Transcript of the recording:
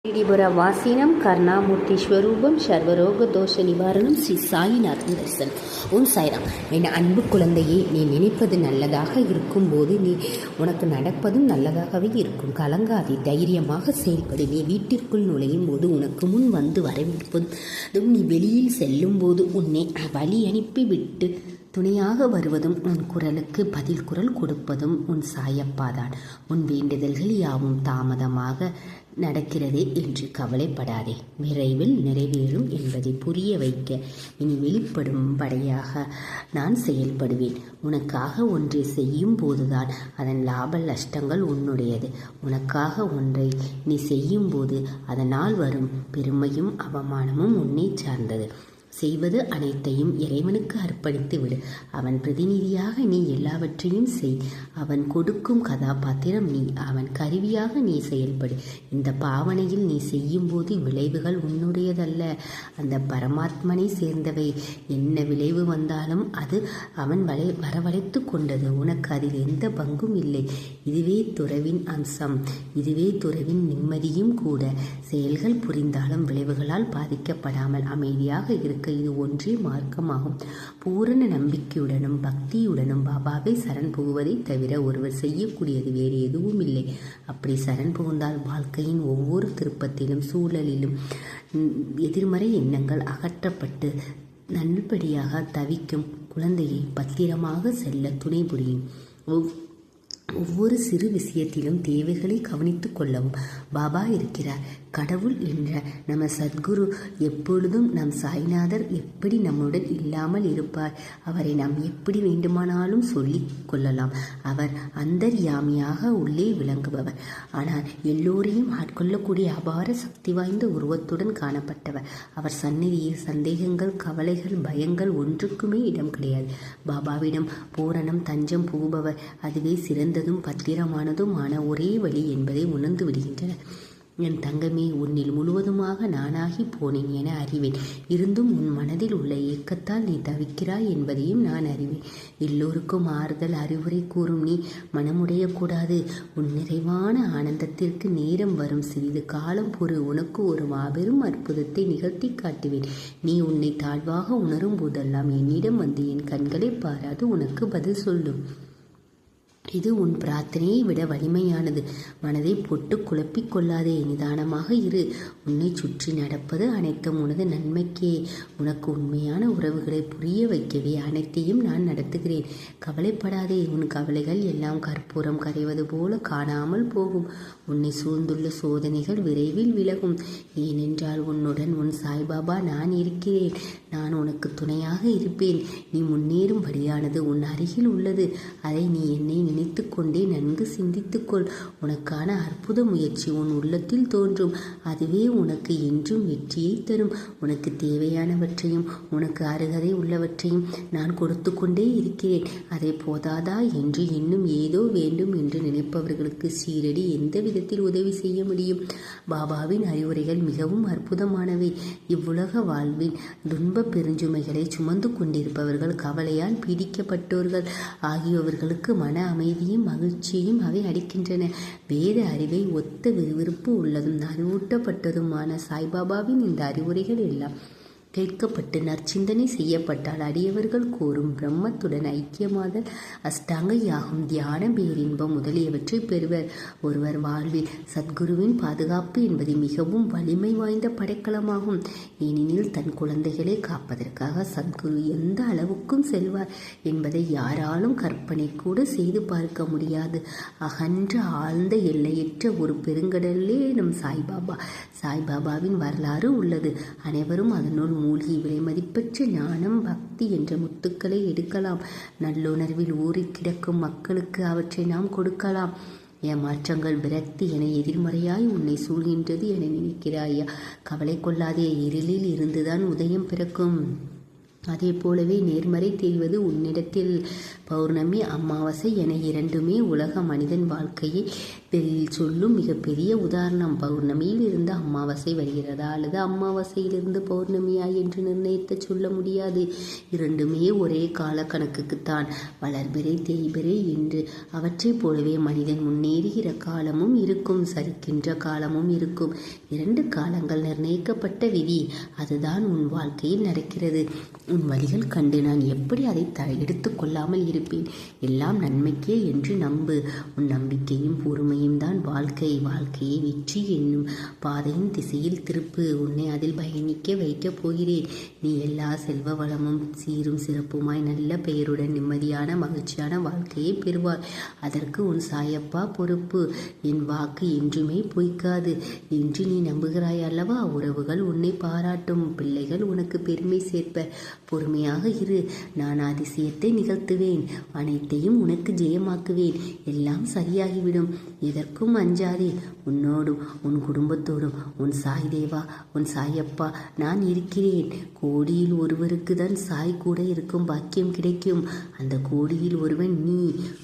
శ్రీడిపుర வாசீனம் கருணாமூர்த்தி ஸ்வரூபம் சர்வரோக தோஷ நிவாரணம் ஸ்ரீ சாயிநாத் தரிசனம் உன் சாய்ராம் என் அன்பு குழந்தையே நீ நினைப்பது நல்லதாக இருக்கும்போது நீ உனக்கு நடப்பதும் நல்லதாகவே இருக்கும் கலங்காதே தைரியமாக செயல்படு நீ வீட்டிற்குள் நுழையும் போது உனக்கு முன் வந்து வரவேற்பதும் நீ வெளியில் செல்லும் போது உன்னை வழி அனுப்பி விட்டு துணையாக வருவதும் உன் குரலுக்கு பதில் குரல் கொடுப்பதும் உன் சாயப்பாதான். உன் வேண்டுதல்கள் யாவும் தாமதமாக நடக்கிறதே என்று கவலைப்படாதே. விரைவில் நிறைவேறும் என்பதை புரிய வைக்க இனி வெளிப்படும்படியாக நான் செயல்படுவேன். உனக்காக ஒன்றை செய்யும் போதுதான் அதன் லாப நஷ்டங்கள் உன்னுடையது. உனக்காக ஒன்றை நீ செய்யும்போது அதனால் வரும் பெருமையும் அவமானமும் உன்னை சார்ந்தது. செய்வது அனைத்தையும் இறைவனுக்கு அர்ப்பணித்து விடு அவன் பிரதிநிதியாக நீ எல்லாவற்றையும் செய். அவன் கொடுக்கும் கதாபாத்திரம் நீ. அவன் கருவியாக நீ செயல்படு. இந்த பாவனையில் நீ செய்யும் போது விளைவுகள் உன்னுடையதல்ல. அந்த பரமாத்மனை சேர்ந்தவை. என்ன விளைவு வந்தாலும் அது அவன் வளை வரவழைத்து கொண்டது. உனக்கு அதில் எந்த பங்கும் இல்லை. இதுவே துறவின் அம்சம். இதுவே துறவின் நிம்மதியும் கூட. செயல்கள் புரிந்தாலும் விளைவுகளால் பாதிக்கப்படாமல் அமைதியாக இருக்க இது ஒன்றே மார்க்கமாகும். பூரண நம்பிக்கையுடனும் பக்தியுடனும் பாபாவை சரண் புகுவதை தவிர ஒருவர் செய்யக்கூடியது வேறு எதுவும் இல்லை. அப்படி சரண் புகுந்தால் வாழ்க்கையின் ஒவ்வொரு திருப்பத்திலும் சூழலிலும் எதிர்மறை எண்ணங்கள் அகற்றப்பட்டு நல்லபடியாக தவிக்கும் குழந்தையை பத்திரமாக செல்ல துணை புரியும். ஒவ்வொரு சிறு விஷயத்திலும் தேவைகளை கவனித்து கொள்ளவும். பாபா இருக்கிறார். கடவுள் என்ற நம்ம சத்குரு எப்பொழுதும் நம் சாய்நாதர் எப்படி நம்முடன் இல்லாமல் இருப்பார்? அவரை நாம் எப்படி வேண்டுமானாலும் சொல்லிக் கொள்ளலாம். அவர் அந்தர்யாமியாக உள்ளே விளங்குபவர். ஆனால் எல்லோரையும் ஆட்கொள்ளக்கூடிய அபார சக்தி வாய்ந்த உருவத்துடன் காணப்பட்டவர். அவர் சந்நிதியில் சந்தேகங்கள் கவலைகள் பயங்கள் ஒன்றுக்குமே இடம் கிடையாது. பாபாவிடம் பூரணம் தஞ்சம் புகுபவர். அதுவே சிறந்ததும் பத்திரமானதுமான ஒரே வழி என்பதை உணர்ந்து விடுகின்றன. என் தங்கமே உன்னில் முழுவதுமாக நானாகி போனேன் என அறிவேன். இருந்தும் உன் மனதில் உள்ள ஏக்கத்தால் நீ தவிக்கிறாய் என்பதையும் நான் அறிவேன். எல்லோருக்கும் ஆறுதல் அறிவுரை கூறும் நீ மனமுடையக்கூடாது. உன் நிறைவான ஆனந்தத்திற்கு நேரம் வரும் சிறிது காலம் பொறு உனக்கு ஒரு மாபெரும் அற்புதத்தை நிகழ்த்தி காட்டுவேன். நீ உன்னை தாழ்வாக உணரும் போதெல்லாம் என்னிடம் வந்து என் கண்களை பாராது உனக்கு பதில் சொல்லும். இது உன் பிரார்த்தனையை விட வலிமையானது. மனதை பொட்டு குழப்பிக் கொள்ளாதே. நிதானமாக இரு. உன்னை சுற்றி நடப்பது அனைத்தும் உனது நன்மைக்கே. உனக்கு உண்மையான உறவுகளை புரிய வைக்கவே அனைத்தையும் நான் நடத்துகிறேன். கவலைப்படாதே. உன் கவலைகள் எல்லாம் கற்பூரம் கரைவது போல காணாமல் போகும். உன்னை சூழ்ந்துள்ள சோதனைகள் விரைவில் விலகும். ஏனென்றால் உன்னுடன் உன் சாய்பாபா நான் இருக்கிறேன். நான் உனக்கு துணையாக இருப்பேன். நீ முன்னேறும்படியானது உன் அருகில் உள்ளது. அதை நீ என்னை நினைத்து கொண்டே நன்கு சிந்தித்துக்கொள். உனக்கான அற்புத முயற்சி உன் உள்ளத்தில் தோன்றும். அதுவே உனக்கு என்றும் வெற்றியை தரும். உனக்கு தேவையானவற்றையும் உனக்கு அருகதை உள்ளவற்றையும் நான் கொடுத்து கொண்டே இருக்கிறேன். அதை போதாதா என்று இன்னும் ஏதோ வேண்டும் என்று நினைப்பவர்களுக்கு சீரடி எந்த விதத்தில் உதவி செய்ய முடியும்? பாபாவின் அறிவுரைகள் மிகவும் அற்புதமானவை. இவ்வுலக வாழ்வின் துன்ப பெருஞ்சுமைகளை சுமந்து கொண்டிருப்பவர்கள் கவலையால் பீடிக்கப்பட்டோர்கள். ஆகியோர்களுக்கு மன அமைதியும் மகிழ்ச்சியையும் அவை அளிக்கின்றன. வேத அறிவை ஒத்த விறுவிறுப்பு உள்ளதும் அறிவூட்டப்பட்டதுமான சாய்பாபாவின் இந்த அறிவுரைகள் எல்லாம் கேட்கப்பட்டு நற்சிந்தனை செய்யப்பட்டால் அடியவர்கள் கூறும் பிரம்மத்துடன் ஐக்கியமாதல் அஷ்டாங்க யாகும் தியான பேரின்பம் முதலியவற்றை பெறுவர். ஒருவர் வாழ்வில் சத்குருவின் பாதுகாப்பு என்பது மிகவும் வலிமை வாய்ந்த படைக்கலமாகும். ஏனெனில் தன் குழந்தைகளை காப்பதற்காக சத்குரு எந்த அளவுக்கும் செல்வார் என்பதை யாராலும் கற்பனை கூட செய்து பார்க்க முடியாது. அகன்ற ஆழ்ந்த எல்லையற்ற ஒரு பெருங்கடலே நம் சாய்பாபா சாய்பாபாவின் வரலாறு உள்ளது. அனைவரும் அதனுள் மூழ்கி விலைமதிப்பற்ற ஞானம் பக்தி என்ற முத்துக்களை எடுக்கலாம். நல்லுணர்வில் ஊறி கிடக்கும் மக்களுக்கு அவற்றை நாம் கொடுக்கலாம். ஏமாற்றங்கள் விரக்தி என எதிர்மறையாய் உன்னை சூழ்கின்றது என நினைக்கிறாயா? கவலை கொள்ளாதே இருளில் இருந்துதான் உதயம் பிறக்கும். அதே போலவே நேர்மறை தெரிவது உன்னிடத்தில் பௌர்ணமி அமாவாசை என இரண்டுமே உலக மனிதன் வாழ்க்கையை சொல்லும் மிகப்பெரிய உதாரணம். பௌர்ணமியில் இருந்து அமாவாசை வருகிறதா அல்லது அமாவாசையிலிருந்து பௌர்ணமியா என்று நிர்ணயித்து சொல்ல முடியாது. இரண்டுமே ஒரே கால கணக்குக்குத்தான் வளர்பிறை தேய்பிறை என்று அவற்றைப் போலவே மனிதன் முன்னேறுகிற காலமும் இருக்கும் சரிக்கின்ற காலமும் இருக்கும். இரண்டு காலங்கள் நிர்ணயிக்கப்பட்ட விதி. அதுதான் உன் வாழ்க்கையில் நடக்கிறது. உன் வழிகள் கண்டு நான் எப்படி அதை த எடுத்துக்கொள்ளாமல் இருப்பேன்? எல்லாம் நன்மைக்கே என்று நம்பு. உன் நம்பிக்கையும் பொறுமையும் தான் வாழ்க்கை. வாழ்க்கையை வெற்றி என்னும் பாதையின் திசையில் திருப்பு. உன்னை அதில் பயணிக்க வைக்கப் போகிறேன். நீ எல்லா செல்வ வளமும் சீரும் சிறப்புமாய் நல்ல பெயருடன் நிம்மதியான மகிழ்ச்சியான வாழ்க்கையை பெறுவாய். அதற்கு உன் சாயப்பா பொறுப்பு. என் வாக்கு என்றுமே பொய்க்காது. என்று நீ நம்புகிறாய் அல்லவா? உறவுகள் உன்னை பாராட்டும். பிள்ளைகள் உனக்கு பெருமை சேர்ப்ப. பொறுமையாக இரு. நான் அதிசயத்தை நிகழ்த்துவேன். அனைத்தையும் உனக்கு ஜெயமாக்குவேன். எல்லாம் சரியாகிவிடும். எதற்கும் அஞ்சாதே. உன்னோடும் உன் குடும்பத்தோடும். உன் சாய் தேவா உன் சாயப்பா நான் இருக்கிறேன். கோடியில் ஒருவருக்கு தான் சாய் கூட இருக்கும் பாக்கியம் கிடைக்கும். அந்த கோடியில் ஒருவன் நீ.